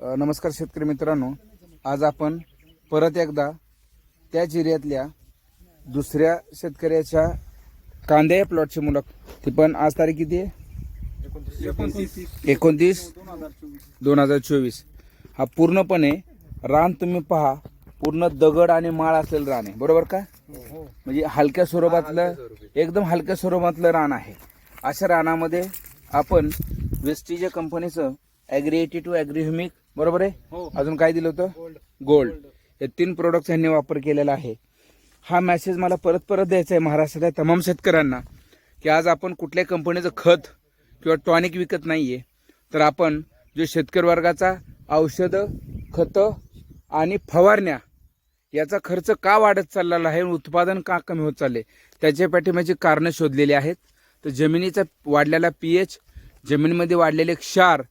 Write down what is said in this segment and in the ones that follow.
नमस्कार शेतकरी मित्रांनो. आज आपण परत एकदा त्याच एरियातल्या दुसऱ्या शेतकऱ्याच्या कांद्या या प्लॉटची मुलाखत ती पण आज तारीख किती आहे? एकोणतीस. दोन हजार चोवीस. हा पूर्णपणे रान तुम्ही पहा पूर्ण दगड आणि माळ असलेलं रान आहे. बरोबर का? म्हणजे हलक्या स्वरूपातलं एकदम हलक्या स्वरूपातलं रान आहे. अशा रानामध्ये आपण वेस्टीज या कंपनीचं ॲग्री एटी टू ॲग्रीह्युमिक बरोबर आहे? अजून काय दिलं होतं? गोल्ड हे तीन प्रोडक्ट यांनी वापर केलेला आहे. हा मेसेज मला परत परत द्यायचा आहे महाराष्ट्रातल्या तमाम शेतकऱ्यांना की आज आपण कुठल्याही कंपनीचं खत किंवा टॉनिक विकत नाहीये तर आपण जो शेतकरी वर्गाचा औषधं खतं आणि फवारण्या याचा खर्च का वाढत चाललेला आहे उत्पादन का कमी होत चालले त्याच्या पाठीमागची कारणं शोधलेली आहेत. तर जमिनीचा वाढलेला पी एच जमिनीमध्ये वाढलेले क्षार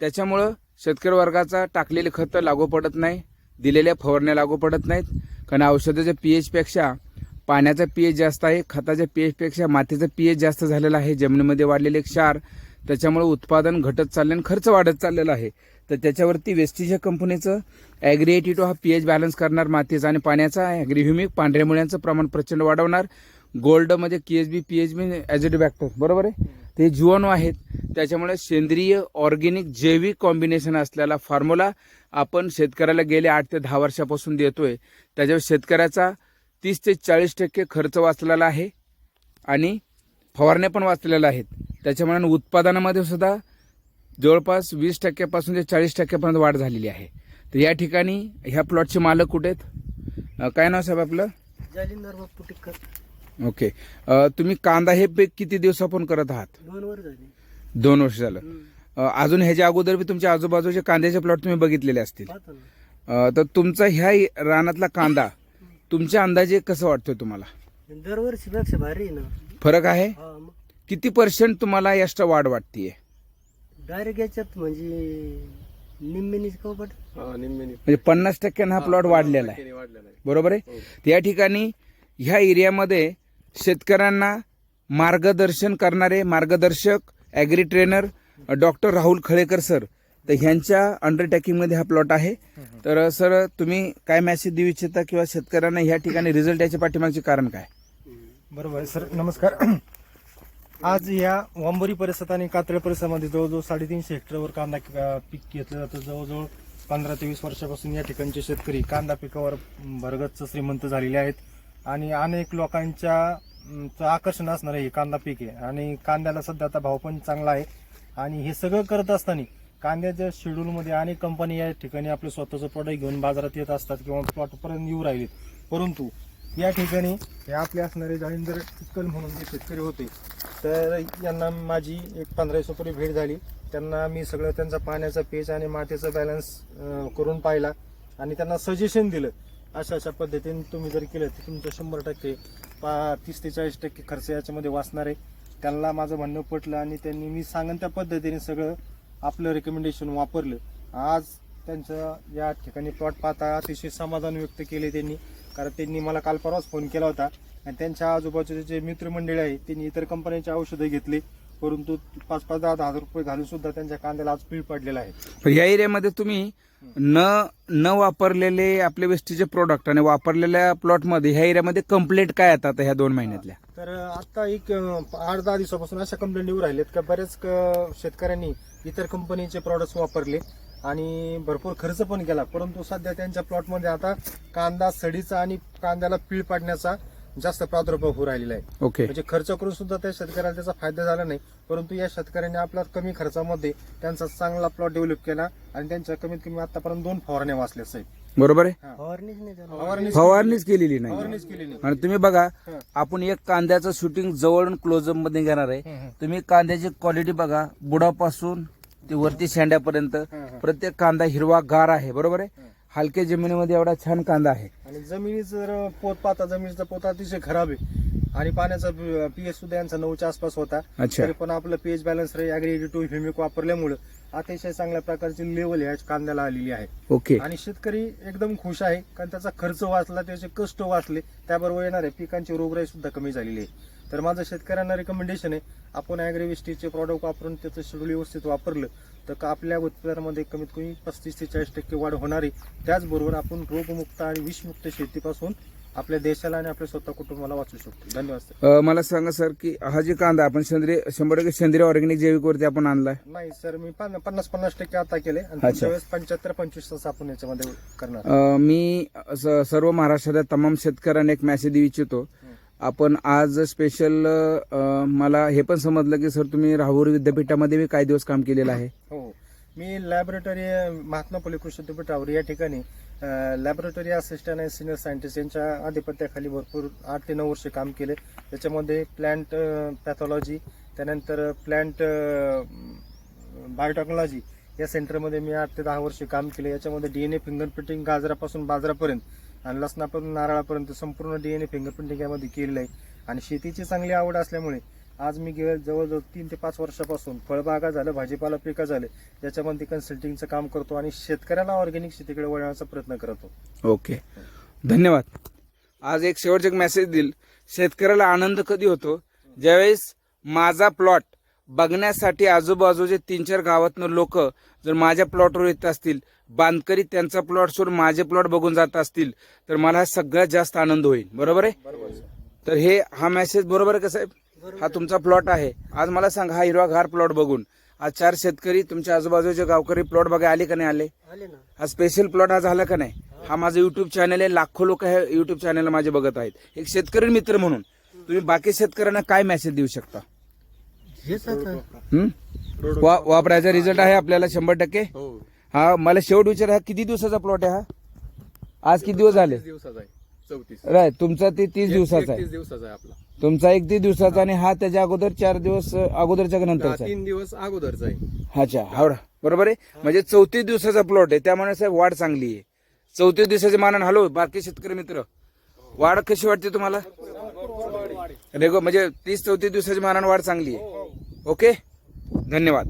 त्याच्यामुळं शेतकरी वर्गाचा टाकलेले खतं लागू पडत नाही दिलेल्या फवारण्या लागू पडत नाहीत. कारण औषधाच्या पी एचपेक्षा पाण्याचा पी एच जास्त आहे खताच्या पी एचपेक्षा मातीचा पी एच जास्त झालेला आहे. जमिनीमध्ये वाढलेले क्षार त्याच्यामुळे उत्पादन घटत चालले आणि खर्च वाढत चाललेला आहे. तर त्याच्यावरती वेस्टीज कंपनीचं ॲग्रिएटिटो टू हा पी एच बॅलन्स करणार मातीचा आणि पाण्याचा. ॲग्रिह्युमिक पांढऱ्या मुळ्यांचं प्रमाण प्रचंड वाढवणार. गोल्डमध्ये K H B P H B azotobacter बरोबर आहे? ते जीवाणू आहेत. त्याच्यामुळे सेंद्रिय ऑर्गेनिक जैविक कॉम्बिनेशन असलेला फॉर्म्युला आपण शेतकऱ्याला गेले आठ ते दहा वर्षापासून देतोय. त्याच्यावर शेतकऱ्याचा तीस ते चाळीस टक्के खर्च वाचलेला आहे आणि फवारण्या पण वाचलेल्या आहेत. त्याच्यामुळे उत्पादनामध्ये सुद्धा जवळपास वीस टक्क्यापासून ते चाळीस टक्क्यापर्यंत वाढ झालेली आहे. तर या ठिकाणी ह्या प्लॉटचे मालक कुठे आहेत? काय नाव साहेब आपलं? जालिंदर बाप्पू ओके. अं, तुम्ही कांदा हे पीक किती दिवसापासून करत आहात? दोन वर झाले. दोन वर्ष झालं. अं, अजून ह्याच्या अगोदर बी तुमच्या आजूबाजूचे कांद्याचे प्लॉट तुम्ही बघितलेले असतील. पाहतो ना. अं, तर तुमचा ह्या रानातला कांदा तुमच्या अंदाजे कसं वाटतोय तुम्हाला? दरवर्षीपेक्षा भारी आहे ना. फरक आहे? हा मग. किती पर्सेंट तुम्हाला एक्स्ट्रा वाढ वाटतीये? डायरेक्ट याच्यात म्हणजे निम्मेनीच कवपट म्हणजे पन्नास टक्क्यानं हा प्लॉट वाढलेला आहे. बरोबर आहे? तर या ठिकाणी ह्या एरियामध्ये शेतकऱ्यांना मार्गदर्शन करणारे मार्गदर्शक agri trainer doctor Rahul Khalekar sir तर ह्यांच्या अंडरटेकिंगमध्ये हा प्लॉट आहे. तर सर तुम्ही काय मेसेज देऊ इच्छिता किंवा शेतकऱ्यांना ह्या ठिकाणी रिझल्ट याच्या पाठीमागचे कारण काय? बरोबर सर नमस्कार. आज या वांबोरी परिसरात आणि कात्रे परिसरामध्ये जवळजवळ साडेतीनशे हेक्टरवर कांदा पीक घेतलं जातं. जवळजवळ पंधरा ते वीस वर्षापासून या ठिकाणचे शेतकरी कांदा पिकावर भरगच्च श्रीमंत झालेले आहेत. आणि अनेक लोकांच्या आकर्षण असणार हे कांदा पीक आहे. आणि कांद्याला सध्या आता भाव पण चांगला आहे. आणि हे सगळं करत असताना कांद्याच्या शेड्यूलमध्ये अनेक कंपनी या ठिकाणी आपलं स्वतःचं प्रोडक्ट घेऊन बाजारात येत असतात किंवा प्लॉटपर्यंत येऊ राहिलेत. परंतु या ठिकाणी हे आपले असणारे जाळींदर चित्कल म्हणून जे शेतकरी होते तर यांना माझी एक पंधरा रुपये भेट झाली. त्यांना मी सगळं त्यांचा पाण्याचा पेज आणि मातीचा बॅलन्स करून पाहिला. आणि त्यांना सजेशन दिलं अशा अशा पद्धतीने तुम्ही जर केलं तर तुमचं शंभर टक्के पा तीस ते चाळीस टक्के खर्च याच्यामध्ये वाचणार आहे. त्यांना माझं म्हणणं पटलं आणि त्यांनी मी सांगन त्या पद्धतीने सगळं आपलं रेकमेंडेशन वापरलं. आज त्यांचं या ठिकाणी प्लॉट पाहता अतिशय समाधान व्यक्त केले त्यांनी. कारण त्यांनी मला काल परवाच फोन केला होता. आणि त्यांच्या आजूबाजूचे जे मित्रमंडळी आहे त्यांनी इतर कंपन्यांची औषधं घेतली. परंतु पाच पाच दहा दहा हजार रुपये घालून सुद्धा त्यांच्या कांद्याला आज पीळ पडलेला आहे. पण या एरियामध्ये तुम्ही न न वापरलेले आपले वेस्टीचे प्रोडक्ट आणि वापरलेल्या प्लॉटमध्ये ह्या एरियामध्ये कंप्लेंट काय येतात ह्या दोन महिन्यातल्या? तर आता एक आठ दहा दिवसापासून अशा कंप्लेंट येऊ राहिलेत का बऱ्याच शेतकऱ्यांनी इतर कंपनीचे प्रॉडक्ट्स वापरले आणि भरपूर खर्च पण केला. परंतु सध्या त्यांच्या प्लॉटमध्ये आता कांदा सडीचा आणि कांद्याला पीळ पाडण्याचा जास्त प्रादुर्भाव होऊ राहिलेला आहे. ओके म्हणजे खर्च करून सुद्धा त्या शेतकऱ्याला त्याचा फायदा झाला नाही. परंतु या शेतकऱ्यांनी आपल्या कमी खर्चामध्ये त्यांचा चांगला प्लॉट डेव्हलप केला आणि त्यांच्या कमीत कमी आतापर्यंत दोन फवारण्या वाचल्या साहेब. बरोबर आहे? फवारणीच नाही फवारणीच केलेली नाही. फवारणीच केली नाही. आणि तुम्ही बघा हं. आपण एक कांद्याचं शूटिंग जवळून क्लोजअपमध्ये घेणार आहे. हं, हं. तुम्ही कांद्याची क्वालिटी बघा बुडापासून ते वरती शेंड्यापर्यंत हं, हं. प्रत्येक कांदा हिरवा गार आहे बरोबर आहे? हलक्या जमिनीमध्ये एवढा छान कांदा आहे. आणि जमिनीचं जर पोत पाहता जमिनीचा पोत अतिशय खराब आहे. आणि पाण्याचा पीएच सुद्धा यांचा नऊच्या आसपास होता. अच्छा. तरी पण आपलं पीएच बॅलन्स टू ह्युमिक वापरल्यामुळे अतिशय चांगल्या प्रकारची लेवल या कांद्याला आलेली आहे. ओके. आणि शेतकरी एकदम खुश आहे कारण त्याचा खर्च वाचला त्याचे कष्ट वाचले त्याबरोबर येणाऱ्या पिकांची रोगराई सुद्धा कमी झालेली आहे. तर माझं शेतकऱ्यांना रिकमेंडेशन आहे आपण ॲग्रेविस्टीचे प्रॉडक्ट वापरून त्याचं शेड्यूल व्यवस्थित वापरलं तर का आपल्या उत्पादनामध्ये कमीत कमी पस्तीस ते चाळीस टक्के वाढ होणार आहे त्याचबरोबर आपण रोगमुक्त आणि विषमुक्त शेतीपासून आपल्या देशाला आणि आपल्या स्वतः कुटुंबाला वाचू शकतो. धन्यवाद मला सांगा सर की हा जे कांदा आपण सेंद्रिय शंभर टक्के सेंद्रिय ऑर्गॅनिक जैविक वरती आपण आणलाय. नाही सर मी पन्ना- पन्नास पन्नास टक्के आता केले. पंच्याहत्तर पंचवीस तास आपण याच्यामध्ये करणार. मी सर्व महाराष्ट्रातल्या तमाम शेतकऱ्यांना एक मेसेज देऊ इच्छितो आपण आज स्पेशल मला हे पण समजलं की सर तुम्ही राहुरी विद्यापीठामध्ये मी काही दिवस काम केलेलं आहे. हो. मी लॅबोरेटरी महात्मा फुले कृषी विद्यापीठावर या ठिकाणी लॅबोरेटरी असिस्टंट आणि सिनियर सायंटिस्ट यांच्या आधिपत्याखाली भरपूर आठ ते नऊ वर्ष काम केले. त्याच्यामध्ये प्लॅन्ट पॅथॉलॉजी त्यानंतर प्लॅन्ट बायोटेक्नॉलॉजी या सेंटरमध्ये मी आठ ते दहा वर्ष काम केले. याच्यामध्ये डीएनए फिंगरप्रिंटिंग गाजरापासून बाजारापर्यंत आणि लसणापासून नारळापर्यंत संपूर्ण डीएनए फिंगरप्रिंटिंग यामध्ये केलेलं आहे. आणि शेतीची चांगली आवड असल्यामुळे आज मी गेल्या जवळजवळ तीन ते पाच वर्षापासून फळबागा झालं भाजीपाला पिकं झाले याच्यामध्ये कन्सल्टिंगचं काम करतो आणि शेतकऱ्याला ऑर्गॅनिक शेतीकडे वळण्याचा प्रयत्न करतो. ओके. धन्यवाद. आज एक शेवटचा एक मेसेज देईल. शेतकऱ्याला आनंद कधी होतो? ज्यावेळेस माझा प्लॉट बघण्यासाठी आजूबाजूचे तीन चार गावातनं लोक जर माझ्या प्लॉटवर येत असतील बांधकरी त्यांचा प्लॉट सोडून माझे प्लॉट बघून जात असतील तर मला सगळ्यात जास्त आनंद होईल. बरोबर आहे? तर हे हा मेसेज बरोबर आहे का साहेब? हा तुमचा प्लॉट आहे. आज मला सांगा हा हिरवा घार प्लॉट बघून. आज चार शेतकरी तुमच्या आजूबाजूचे गावकरी प्लॉट बघायला आले का नाही आले? हा स्पेशल प्लॉट हा झाला का नाही? हा माझं युट्यूब चॅनल आहे लाखो लोक हे युट्यूब चॅनल माझे बघत आहेत. एक शेतकरी मित्र म्हणून तुम्ही बाकी शेतकऱ्यांना काय मेसेज देऊ शकता? हेच आता. हं? वा- वापरायचा रिझल्ट आहे आपल्याला शंभर टक्के. हा. मला शेवट विचार हा किती दिवसाचा प्लॉट आहे हा? आज किती दिवस झाले? दिवसाचा आहे. चौतीस. राय तुमचा ते तीस दिवसाचा आहे. तीस दिवसाचा आहे आपला. तुमचा एक तीस दिवसाचा आणि हा त्याच्या अगोदर चार दिवस अ, अगोदरच्या का हा, नंतरचा आहे? तीन दिवस अगोदरचा आहे. अच्छा हावडा. बरोबर आहे? म्हणजे चौतीस दिवसाचा प्लॉट आहे. त्यामुळे साहेब वाढ चांगली आहे. चौतीस दिवसाचे मानन हॅलो बाकी शेतकरी मित्र. वाढ कशी वाटते तुम्हाला? रेगो म्हणजे तीस चौतीस दिवसाची मानानं वाढ चांगली आहे. ओके? धन्यवाद.